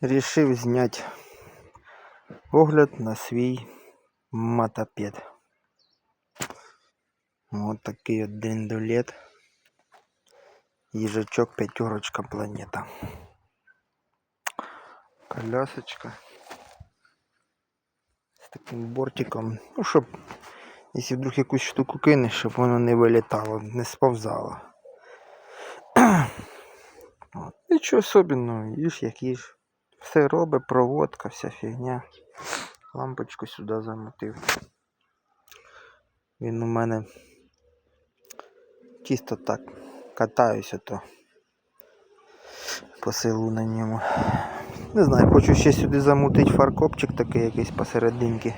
Рішив зняти огляд на свій мотопед. Вот такий от дріндулет. Їжачок п'ятерочка планета. Колясочка. З таким бортиком. Ну, щоб, якщо вдруг якусь штуку кинеш, щоб воно не вилітало, не сповзало. Нічого особенного, їж як їж. Все робить, проводка, вся фігня. Лампочку сюди замотив. Він у мене чисто так катаюся то по селу на ньому. Не знаю, хочу ще сюди замутити фаркопчик такий якийсь посерединки.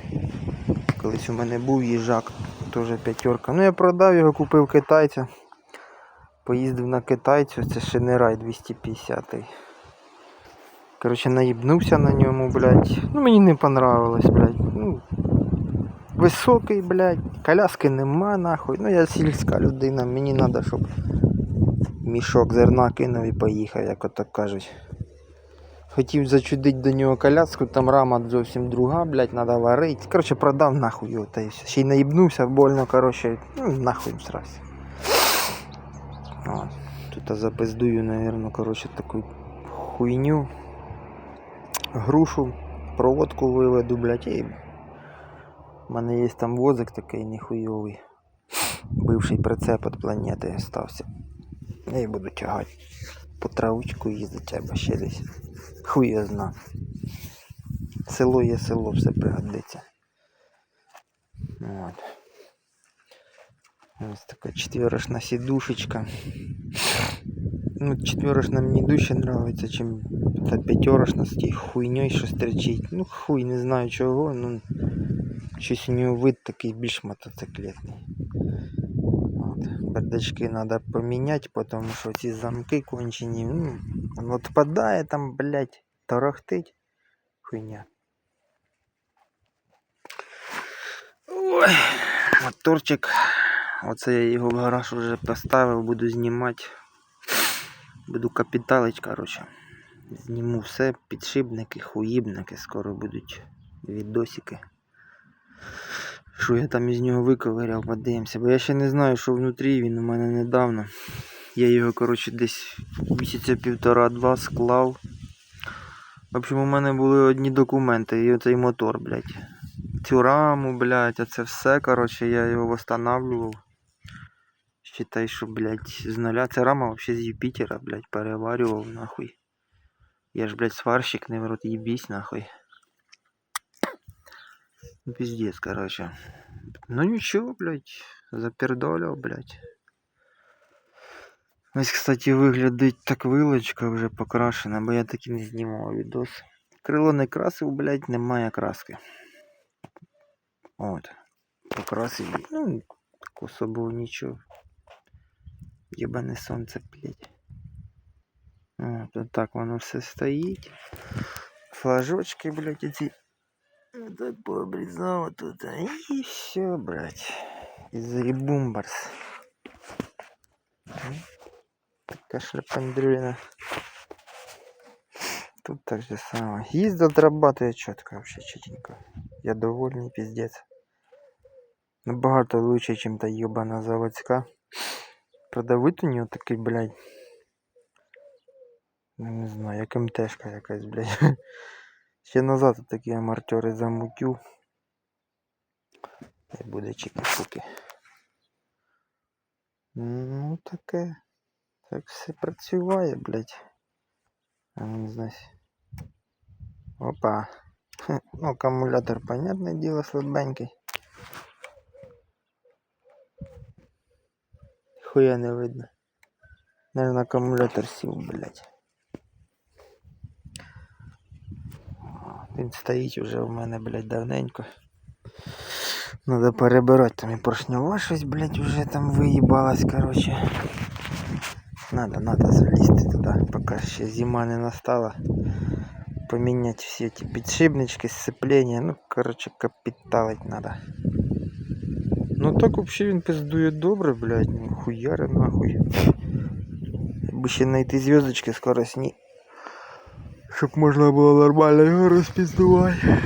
Колись у мене був їжак, теж п'ятерка. Ну я продав його, купив китайця. Поїздив на китайцю, це Шенерай 250. Коротше, наїбнувся на ньому, блядь. Ну мені не понравилось, блядь. Ну, високий, блядь, коляски нема, нахуй. Ну я сільська людина, мені треба, щоб мішок зерна кинув і поїхав, як ото кажуть. Хотів зачудити до нього коляску, там рама зовсім друга, блядь, треба варити. Коротше, продав нахуй його та. Ще й наїбнувся, больно, коротше, ну, нахуй. От. Тут запиздую, наверное, коротше, таку хуйню. Грушу, проводку виведу, блядь, і у мене є там возик такий ніхуйовий. Бивший прицеп від планети стався. Я буду тягати. По травочку їздити або ще десь. Хуй зна. Село є село, все пригодиться. От. Ось така четверошна сідушечка. Ну, четверошна мені дужче нравиться, чим та п'ятерошна з тією хуйньою, що стрічить. Ну, хуй не знаю чого, ну щось у нього вид такий більш мотоциклетний. От. Бардачки треба поміняти, тому що ці замки кончені. Ну, він відпадає там, блядь, торохтить. Хуйня. Ой, моторчик. Оце я його в гараж вже поставив, буду знімати. Буду капіталить, коротше. Зніму все, підшипники, хуїбники, скоро будуть відосики. Що я там із нього виковиряв, подивимося. Бо я ще не знаю, що внутрі, він у мене недавно. Я його, коротше, десь місяця півтора-два склав. В общем, у мене були одні документи і оцей мотор, блядь. Цю раму, блядь, а це все, коротше, я його восстанавливав. Считай, що, блядь, з нуля. Ця рама вообще з Юпітера, блядь, переварював, нахуй. Я ж, блядь, сварщик, не їбісь, нахуй. Ну, пиздец, короче. Ну ничего, блядь, запердоляв, блядь. Ось, кстати, виглядить так вилочка вже покрашена, бо я так і не знімав відос. Крило не красив, блядь, немає краски. От. Покрасив, ну, особо нічого. Єбане сонце, блядь. От, от так воно все стоїть. Флажочки, блядь, эти. Так пообрізав тут. І все, блядь. І заебумбарс. Така шлепандрюлина. Тут так же самое. Їзд отрабатывает четко, вообще читенько. Я довольний, пиздец. Набагато лучше, чем та ебана заводська. Правда, вид у нього такий, блядь. Ну, не знаю, як МТшка якась, блядь. Ще назад такі амортери замутю. І буде чики-пуки. Ну таке. Так все працює, блядь. А ну, не знаю. Опа. Ну, акумулятор, понятное дело, слабенький. Хуя не видно. Наверное, аккумулятор сів, блядь. Він стоїть уже в мене, блядь, давненько. Надо перебирати там і поршнева щось, блядь, уже там виїбалась, короче. Надо, надо залізти туди, поки ще зима не настала. Поміняти всі ці підшипнички, сцеплення. Ну, короче, капіталить надо. Ну так вообще він пиздує добре, блядь, ну хуяри нахуй. Якби ще знайти зв'язочки скоростні. Щоб можна було нормально його розпізнавати.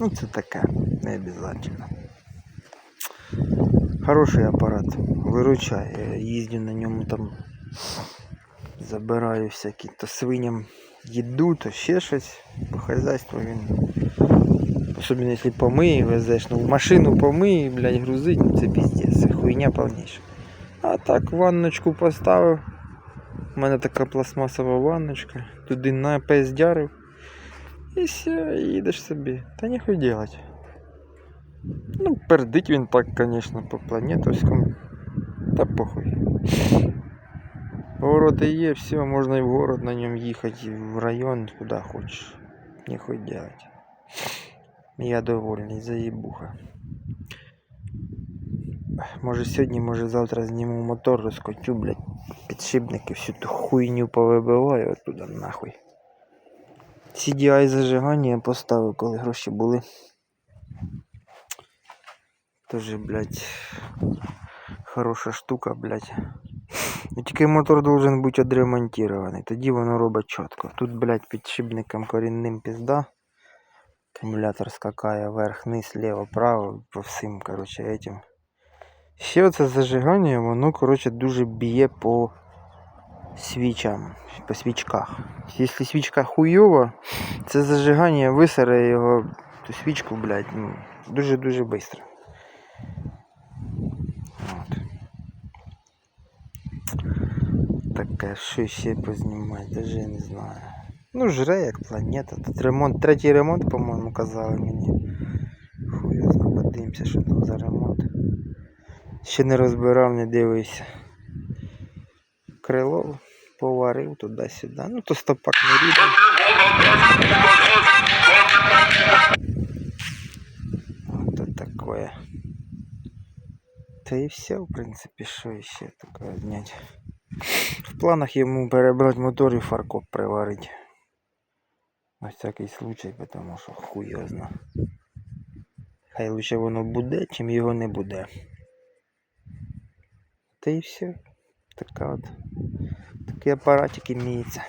Ну це таке, не обов'язково. Хороший апарат, виручає. Я їздю на ньому там, забираю всякі то свиням їду, то ще щось. По хазяйству він. Особенно якщо помиї везеш, ну в машину помиї, блядь, грузить, ну це піздець, це хуйня повніша. А так ванночку поставив. У мене така пластмасова ванночка. Туди напездярив. І все, і їдеш собі. Та ніхуй делать. Ну, пердить він так, конечно, по планетовському. Та похуй. Повороти є, все, можна і в город на ньому їхати, і в район, куди хочеш. Ніхуй делать. Я довольний, заїбуха. Може сьогодні, може завтра зніму мотор, розкотю, блядь, підшипники, всю ту хуйню повибиваю оттуда нахуй. CDI зажигання я поставив, коли гроші були. Тоже, блядь, хороша штука, блядь. Ну, тільки мотор должен бути відремонтований, тоді воно робить чітко. Тут, блядь, підшипником корінним пізда. Акумулятор скакає вверх, вниз, ліво, право, по всім, короче, этим. Ще оце зажигання, воно, короче, дуже б'є по свічам, по свічках. Якщо свічка хуйова, це зажигання висере його, ту свічку, блядь, ну, дуже-дуже швидко. Таке, що ще познімати, даже не знаю. Ну, жре як планета. Тут ремонт, третій ремонт, по-моєму, казали мені. Хуй подивимося, що там за ремонт. Ще не розбирав, не дивився. Крило поварив туди-сюди. Ну то стопак не рідний. Ото таке. Та і все, в принципі, що ще таке зняти. В планах йому перебрати мотор і фаркоп приварити. На всякий случай, тому що хуйозно. Хай лучше воно буде, чим його не буде. Та і все. Така от. Такий апаратик імеється.